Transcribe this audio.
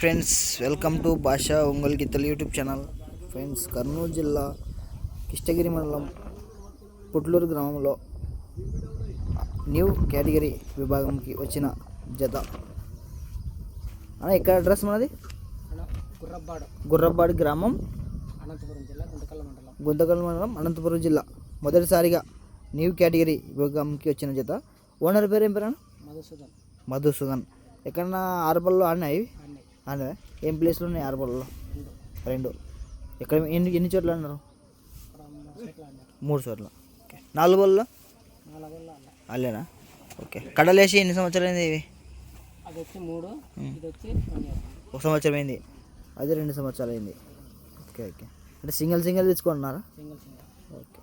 Friends welcome to భాషా ఒంగోలు గీతలు YouTube channel. Friends Kurnool జిల్లా కిష్టగిరి మండలం పుట్లూరు గ్రామంలో న్యూ కేటగిరీ విభాగంకి వచ్చిన జత. అన్న ఎక్కడ అడ్రస్ మనది? గుర్రబ్బాడు. గుర్రబ్బాడి గ్రామం. అనంతపురం జిల్లా గుంటకల్ మండలం. గుంతకల్ మండలం అనంతపురం జిల్లా. మొదటిసారిగా న్యూ కేటగిరీ విభాగంకి వచ్చిన జత. ఓనర్ పేరు ఏం పేరు మధుసూదన్. మధుసూదన్. ఎక్కడన్నా ఆరుబల్లో ఆడినాయి అదే ఏం ప్లేస్లో ఉన్నాయి ఆరుబల్లో రెండు. ఎక్కడ ఎన్ని ఎన్ని చోట్ల అన్నారు? మూడు చోట్ల. ఓకే. నాలుగు వల్ల అలా అల్లేనా? ఓకే. కడలేసి ఎన్ని సంవత్సరాలు అయింది ఇవి? ఒక సంవత్సరం అయింది. అది రెండు సంవత్సరాలు అయింది. Okay okay. అంటే సింగిల్ సింగిల్ తెచ్చుకుంటున్నారా సింగిల్ సింగిల్. ఓకే.